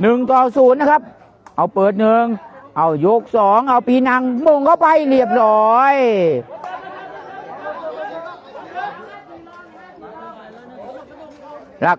หนึ่งต่อศูนย์นะครับ เอาเปิดหนึ่งเอายกสองเอาปีนังมงเข้าไปเรียบร้อยรัก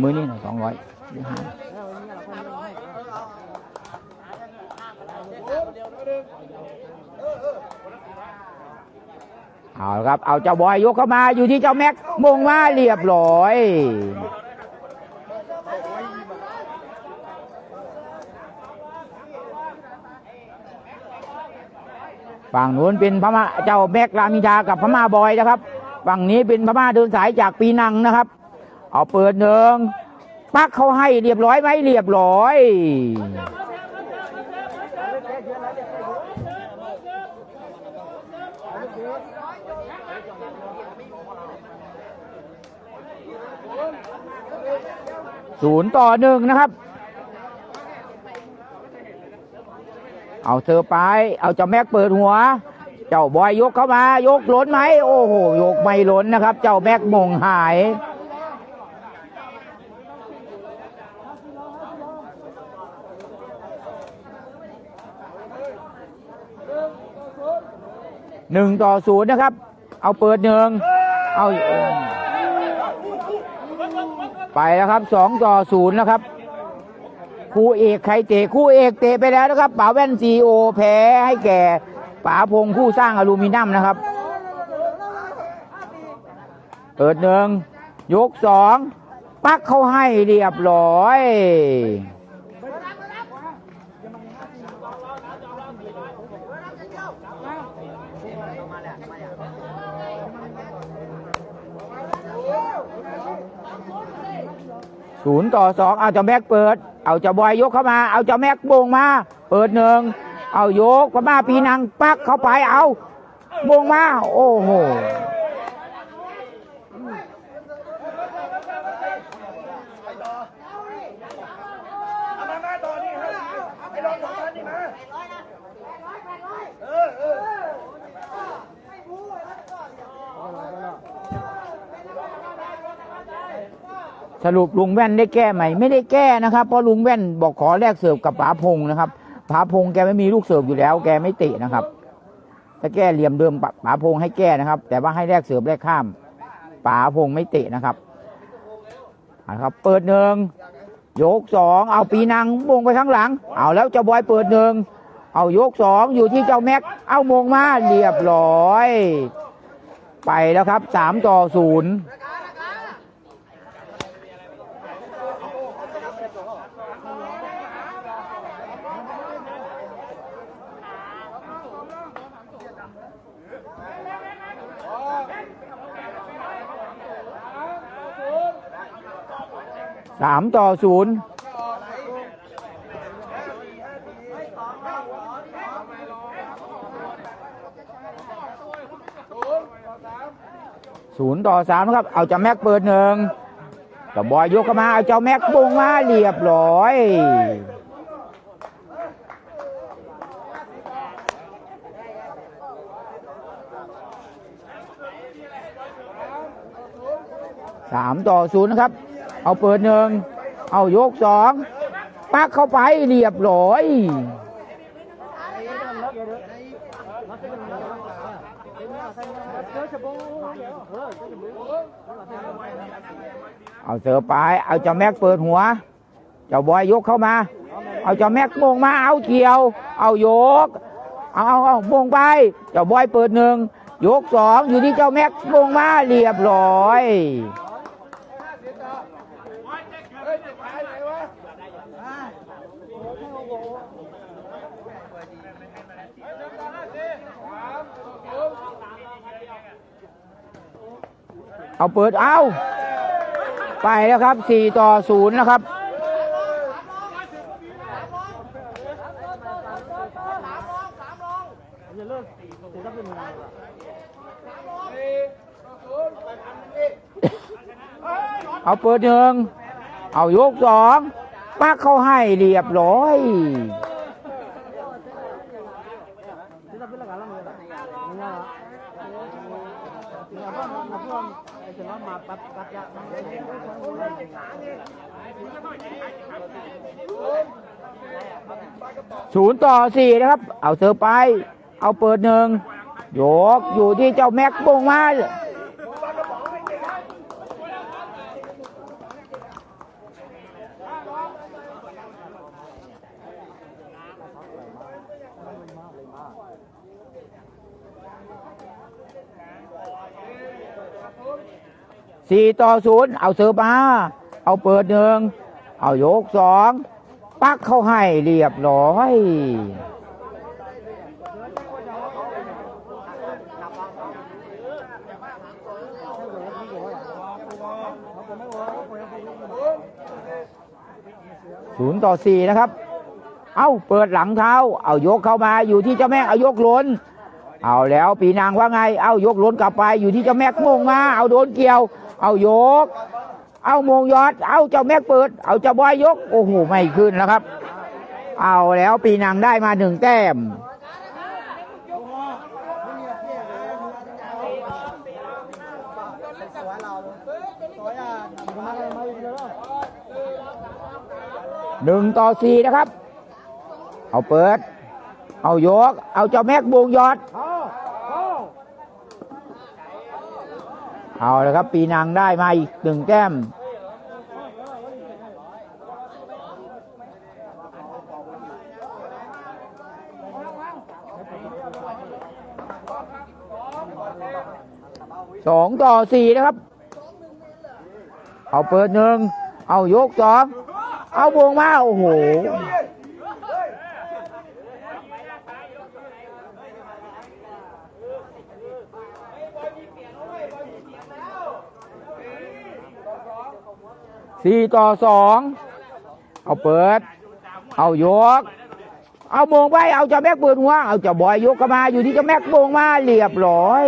มือนี่หน่อยสองร้อยเอาครับ เอาเจ้าบอยยกเข้ามาอยู่ที่เจ้าแม็กมงมาเรียบร้อย ฝั่งนู้นเป็นพม่าเจ้าแมกรามินทากับพม่าบอยนะครับ ฝั่งนี้เป็นพม่าเดินสายจากปีนังนะครับ เอาเปิดหนึ่งปักเขาให้เรียบร้อยไหมเรียบร้อยศูนย์ต่อหนึ่งนะครับ เอาเธอไป เอาเจ้าแม็กเปิดหัว เจ้าบอยยกเข้ามา ยกล้นไหม โอ้โห ยกไม่ล้นนะครับ เจ้าแม็กมงหาย หนึ่งต่อศูนย์นะครับ เอาเปิดหนึ่ง เอา ไปแล้วครับสองต่อศูนย์นะครับ คู่เอกใครเตะคู่เอกเตะไปแล้วนะครับป๋าแว่นซีโอแพ้ให้แก่ป๋าพงคู่สร้างอลูมิเนียมนะครับเปิดหนึ่งยกสองปักเขาให้เรียบร้อย ศูนย์ต่อสองเอาเจ้าแม็กเปิด เอาเจ้าบอยยกเข้ามา เอาเจ้าแม็กโบงมา เปิดหนึ่งเอายกพม่าปีนังปักเข้าไปเอาโบงมา โอ้โห เอามามาต่อนี่ครับไอ้รองสองพันนี่มาเออเออ สรุปลุงแว่นได้แก้ไหมไม่ได้แก้นะครับ เพราะลุงแว่นบอกขอแลกเสิร์ฟกับป๋าพงนะครับป๋าพงแกไม่มีลูกเสิร์ฟอยู่แล้ว แกไม่เตะนะครับถ้าแก้เหลี่ยมเดิมป๋าพงให้แก้นะครับ แต่ว่าให้แลกเสิร์ฟแลกข้ามป๋าพงไม่เตะนะครับเอาละครับ เปิดหนึ่งยกสองเอาปีนังมงไปข้างหลัง เอาแล้วเจ้าบอยเปิดหนึ่งเอายกสองอยู่ที่เจ้าแม็ก เอามงมาเรียบร้อย ไปแล้วครับสามต่อศูนย์ สามต่อศูนย์ศูนย์ต่อสามนะครับ เอาเจ้าแม็กเปิดหนึ่งเจ้าบอยยกเข้ามาเอาเจ้าแม็กบงมาเรียบร้อย สามต่อศูนย์นะครับ เอาเปิดหนึ่ง เอายกสองปักเข้าไปเรียบร้อย เอาเสือไป เอาเจ้าแม็กเปิดหัว เจ้าบอยยกเข้ามา เอาเจ้าแม็กมงมา เอาเกี่ยว เอายก เอาเอาเอามงไป เจ้าบอยเปิดหนึ่งยกสองอยู่ที่เจ้าแม็กมงมาเรียบร้อย เฮ้ยไปไหนวะ เอาเปิดเอาไปแล้วครับสี่ต่อศูนย์นะครับเอาเปิดหนึ่งเอายกสองปักเข้าให้เรียบร้อย ศูนย์ต่อสี่นะครับ เอาเซอร์ไป เอาเปิดหนึ่งโยกอยู่ที่เจ้าแม็กบงมา สี่ต่อศูนย์เอาเสือมา เอาเปิดหนึ่งเอายกสองปักเข้าให้เรียบร้อยศูนย์ต่อสี่นะครับ เอาเปิดหลังเท้า เอายกเข้ามาอยู่ที่เจ้าแม่เอายกล้น เอาแล้วปีนางว่าไง เอายกล้นกลับไปอยู่ที่เจ้าแม็กโมงมา เอาโดนเกี่ยว เอายก เอาโมงยอด เอาเจ้าแม็กเปิด เอาเจ้าบอยยก โอ้โหไม่ขึ้นแล้วครับ เอาแล้วปีนางได้มาหนึ่งแต้มหนึ่งต่อสี่นะครับ เอาเปิด เอายก เอาเจ้าแม็กบงยอด เอาลยครับ ปีนังได้มาอีกหนึ่งแต้ม สองต่อสี่นะครับ เอาเปิดหนึ่ง เอายกสอง เอาบวงมา โอ้โห สี่ต่อสองเอาเปิด เอายก เอาโมงไปเอาเจะแม็กเปิดหัวเอาเจะบอยยกเข้ามาอยู่ที่เจะแม็กโมงมาเรียบร้อย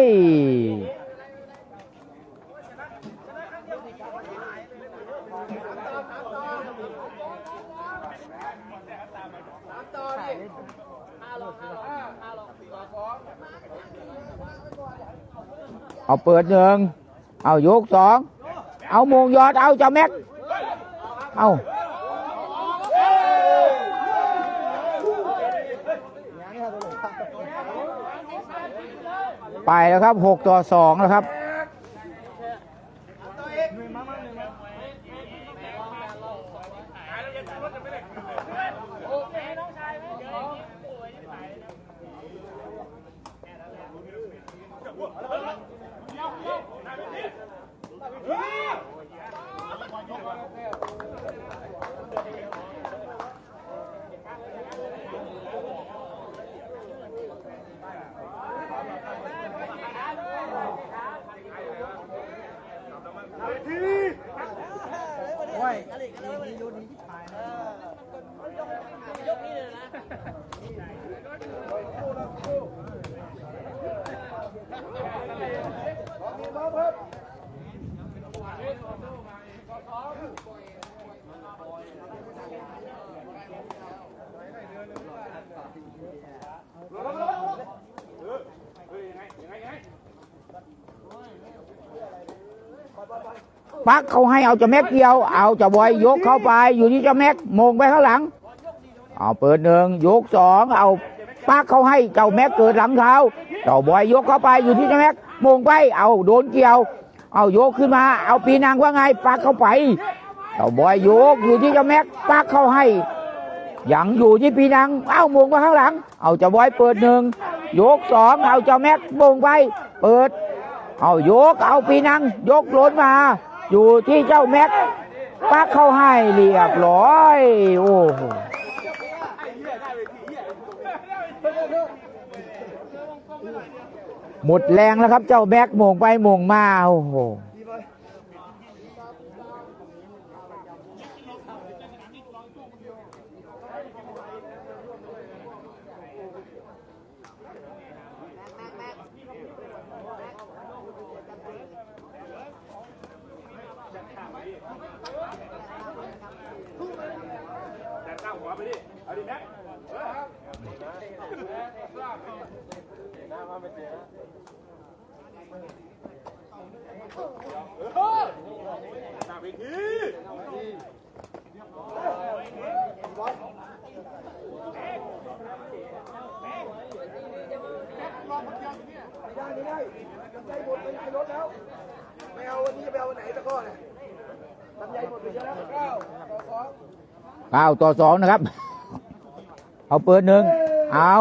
เอาเปิดหนึ่งเอายกสอง เอาโมงยอด เอาเจ้าแม็ก เอาไปแล้วครับหกต่อสองแล้วครับ ปักเขาให้เอาจะแม็กเดียว เอาจะบอยยกเข้าไป อยู่ที่จะแม็กมงไปข้างหลัง เอาเปิดหนึ่งยกสองเอาปักเขาให้เจ้าแม็กเกิดหลังเท้าเจ้าบอยยกเข้าไปอยู่ที่จ้าแม็กมงไป เอาโดนเกี่ยว เอายกขึ้นมา เอาปีนางว่าไงปักเข้าไปเจ้าบอยยกอยู่ที่จ้าแม็กปักเข้าให้ยังอยู่ที่ปีนางเอ้ามงไปข้างหลัง เอาเจ้าบอยเปิดหนึ่งยกสองเอาเจ้าแม็กมงไป เปิด เอายกเอาปีนัง ยกล้นมา อยู่ที่เจ้าแม็กปักเข้าให้เรียบร้อย โอ้โหหมดแรงแล้วครับเจ้าแม็กโมงไปโมงมา โอ้โห วันนี้จะไปเอาวันไหนตะก้อเนี่ยลำไยหมดไปเยอะแล้วเก้าต่อสองเก้าต่อสองนะครับ เอาเปิดหนึ่งเอา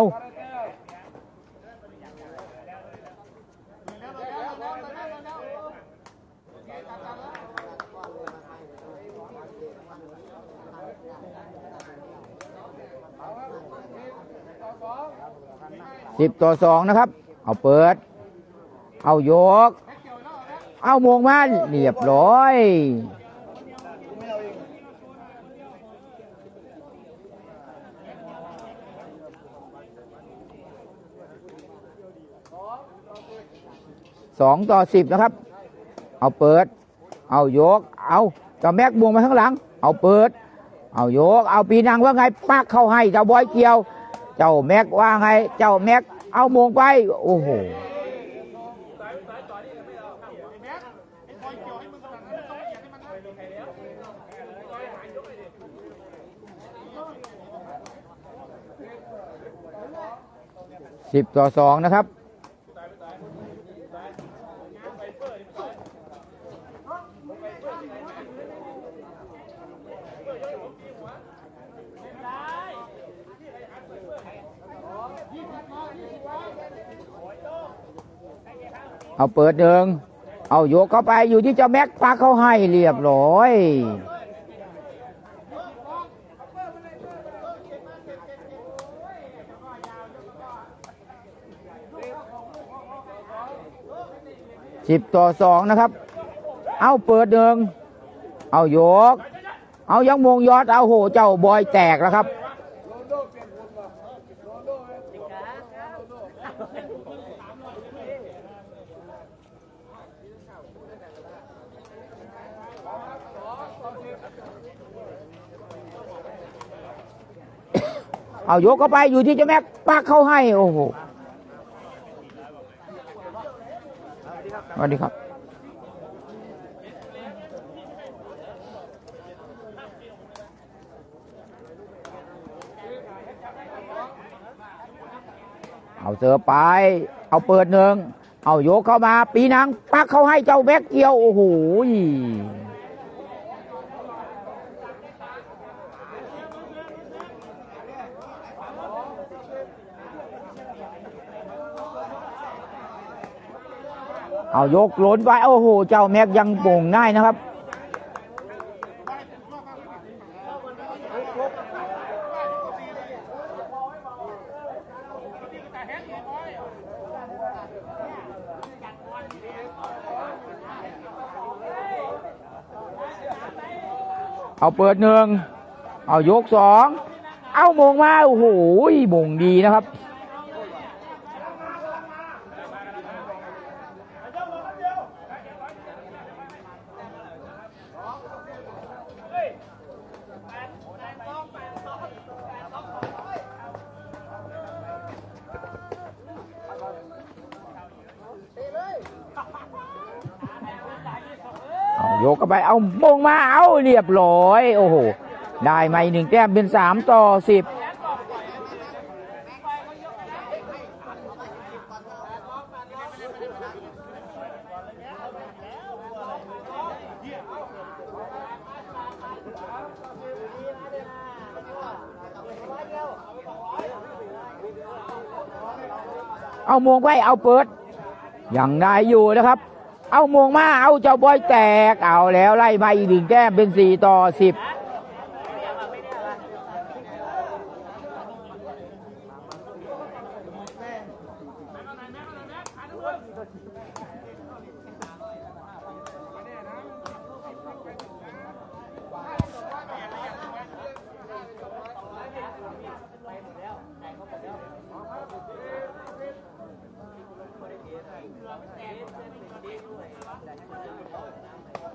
สิบต่อสองนะครับ เอาเปิด เอายก เอามงมาเรียบร้อยสองต่อสิบนะครับ เอาเปิด เอายก เอาเจ้าแม็กบวงมาข้างหลัง เอาเปิด เอายก เอาปีนังว่าไงปักเข้าให้เจ้าบอยเกี่ยว เจ้าแม็กว่าไง เจ้าแม็ก เอามงไป โอ้โห สิบต่อสองนะครับ เอาเปิดหนึ่งเอาโยกเข้าไปอยู่ที่เจ้าแม็กปาเขาให้เรียบร้อย สิบต่อสองนะครับ เอาเปิดหนึ่งเอาโยก เอายังมงยอด เอาโห เจ้าบอยแตกแล้วครับ เอายกเข้าไปอยู่ที่เจ้าแม็กปักเข้าให้ โอ้โห สวัสดีครับ เอาเสือไป เอาเปิดหนึ่ง เอาโยกเข้ามา ปีนังปักเข้าให้เจ้าแม็กเกียว โอ้โห เอายกหล่นไปโอ้โหเจ้าแม็กยังโป่งง่ายนะครับเอาเปิดหนึ่ง เอายกสอง เอามงมา โอ้โหมงดีนะครับ โยกเข้าไปเอามงมาเอาเรียบร้อย โอ้โห ได้มาอีกหนึ่งแต้มเป็นสามต่อสิบเอามงไปเอาเปิด ยังได้อยู่นะครับ เอามงมาเอาเจ้าบอยแตกเอาแล้วไล่มาอีกหนึ่งแก้มเป็นสี่ต่อสิบ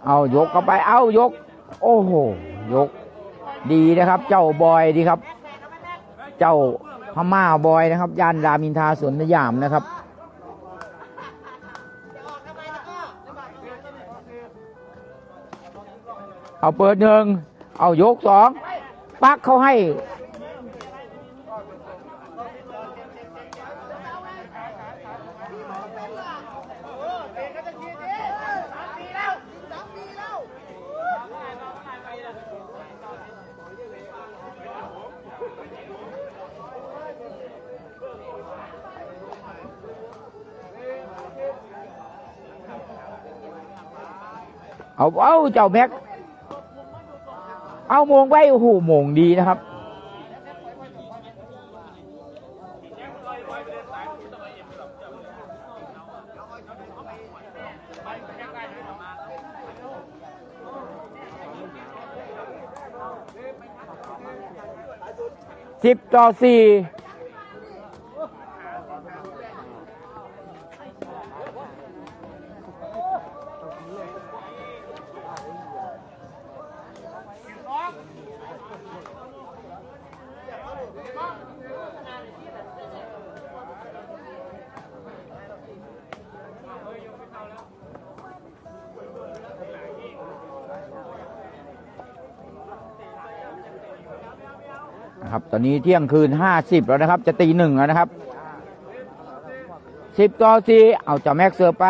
เอายกเข้าไป เอายก โอ้โห ยก ดีนะครับ เจ้าบอยดีครับ เจ้าพม่าบอยนะครับ ย่านรามินทาสวนสยามนะครับ เอาเปิดหนึ่ง เอายกสอง ปักเขาให้ เอาเอาเจ้าแม็ก เอามงไปโอ้โหมงดีนะครับ สิบต่อสี่ นะครับ ตอนนี้เที่ยงคืนห้าสิบแล้วนะครับ จะตีหนึ่งแล้วนะครับสิบต่อสี่เอาจ้าแม็กเสือร์ไป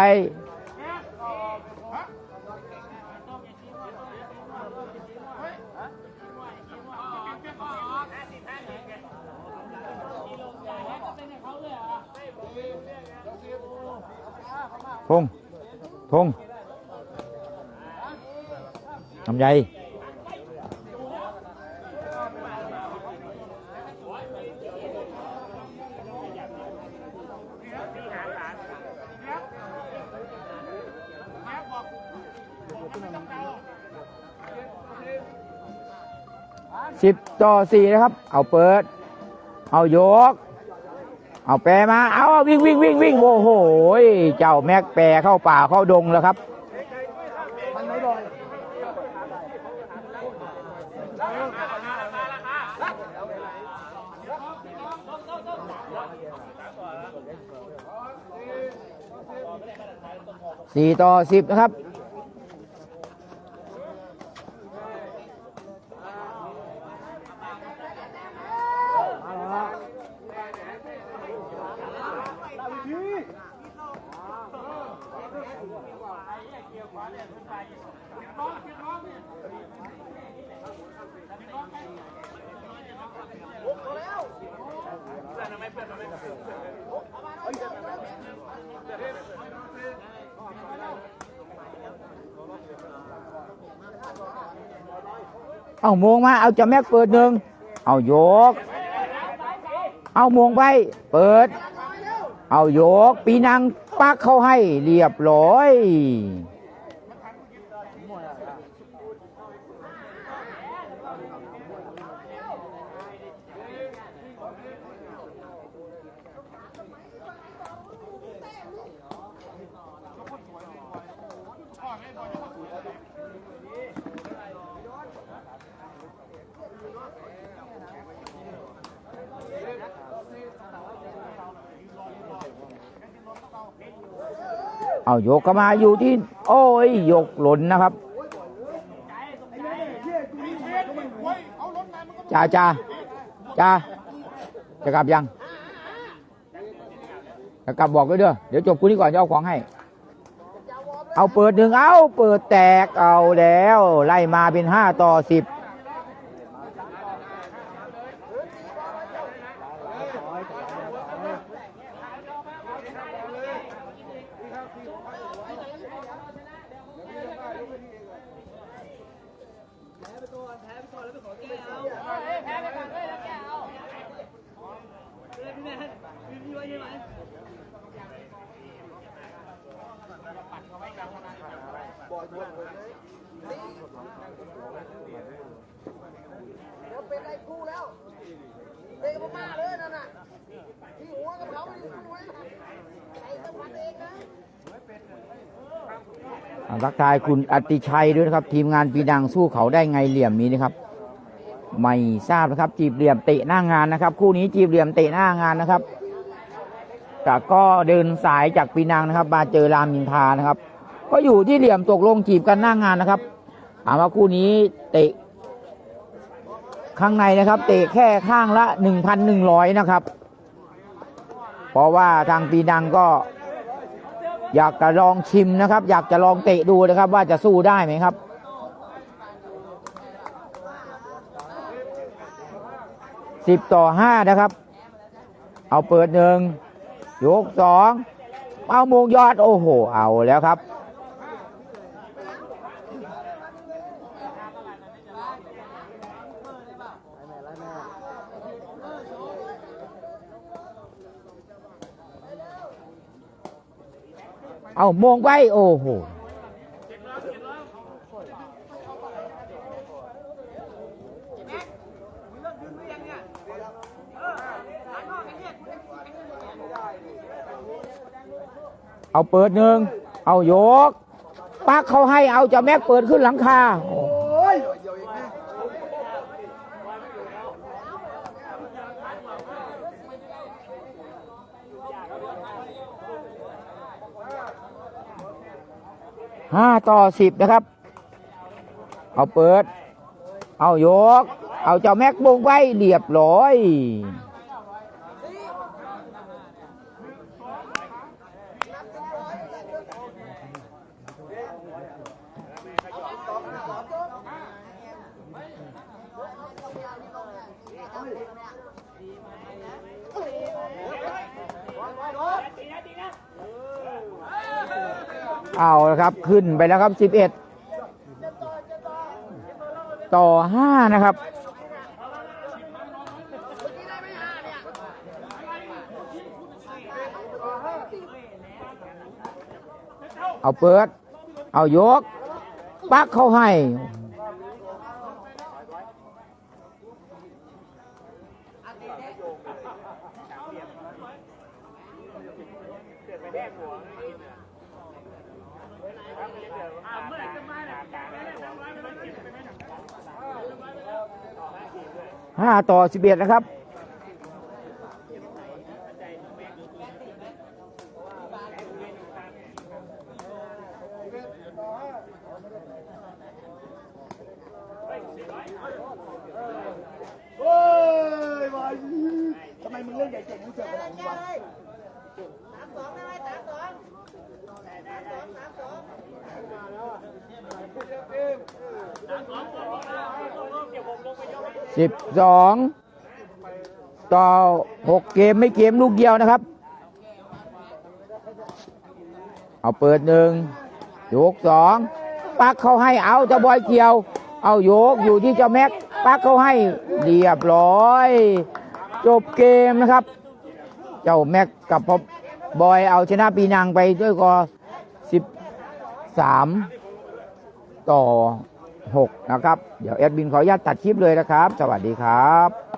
พง พงทำให สิบต่อสี่นะครับ เอาเปิด เอายก เอาแปรมา เอาวิ่งวิ่งวิ่งวิ่งโอ้โห เจ้าแม็กแปรเข้าป่าเข้าดงแล้วครับสี่ต่อสิบนะครับ มงมาเอาจะแม็กเปิดหนึ่งเอายก เอาโมงไปเปิด เอายก ปีนังปักเข้าให้เรียบร้อย เอาโยกเข้ามาอยู่ที่ โอ้ยยกหล่นนะครับจ้าจ้าจ้าจะกลับยังจะกลับบอกด้วยเด้อเดี๋ยวจบคู่นี้ก่อนจะเอาของให้ เอาเปิดหนึ่งเอาเปิดแตกเอาแล้ว ไล่มาเป็นห้าต่อสิบ เดี๋ยวเป็นไอ้กูแล้วเป็นกับมาเลยนั่นน่ะที่หัวกับเขาไม่ได้สู้ไว้นะไอ้สมพันธ์เองนะ อ่า ทักทายคุณอติชัยด้วยนะครับ ทีมงานปีดังสู้เขาได้ไงเหลี่ยมนี้นะครับ ไม่ทราบนะครับ จีบเหลี่ยมเตะหน้างานนะครับ คู่นี้จีบเหลี่ยมเตะหน้างานนะครับแต่ก็เดินสายจากปีนังนะครับ มาเจอรามอินทานะครับ ก็อยู่ที่เหลี่ยมตกลงจีบกันหน้างานนะครับเอามว่าคู่นี้เตะ ข้างในนะครับ เตะแค่ข้างละหนึ่งพันหนึ่งร้อยนะครับ เพราะว่าทางปีนังก็ อยากจะลองชิมนะครับ อยากจะลองเตะดูนะครับ ว่าจะสู้ได้ไหมครับ สิบต่อห้านะครับ เอาเปิดหนึ่งยกสองเอาโมงยอด โอ้โห เอาแล้วครับ เอาโมงไว้ โอ้โหเอาเปิดหนึ่ง เอายก ปักเขาให้เอาจะแม็กเปิดขึ้นหลังคา โอ้ยเดี๋ยวเองนะ ห้าต่อสิบนะครับ เอาเปิด เอายก เอาเจ้าแม็กบงไว้เรียบร้อย เอาละครับ ขึ้นไปแล้วครับสิบเอ็ดต่อห้านะครับ เอาเปิด เอายก ปักเข้าให้ ห้าต่อสิบเอ็ดนะครับโอ้ยวายทำไมมึงเล่นใหญ่เจ๋งมึงเสือกขนาดนี้วะสิ สิบสองต่อหกเกมไม่เกมลูกเดียวนะครับ เอาเปิดหนึ่งยกสองปักเขาให้เอาเจ้าบอยเกี่ยว เอาโยกอยู่ที่เจ้าแม็กปักเขาให้เรียบร้อย จบเกมนะครับ เจ้าแม็กกับพอบอยเอาชนะปีนังไปด้วยกอ สามต่อหกนะครับ เดี๋ยวแอดบินขออนุญาตตัดคลิปเลยนะครับ สวัสดีครับ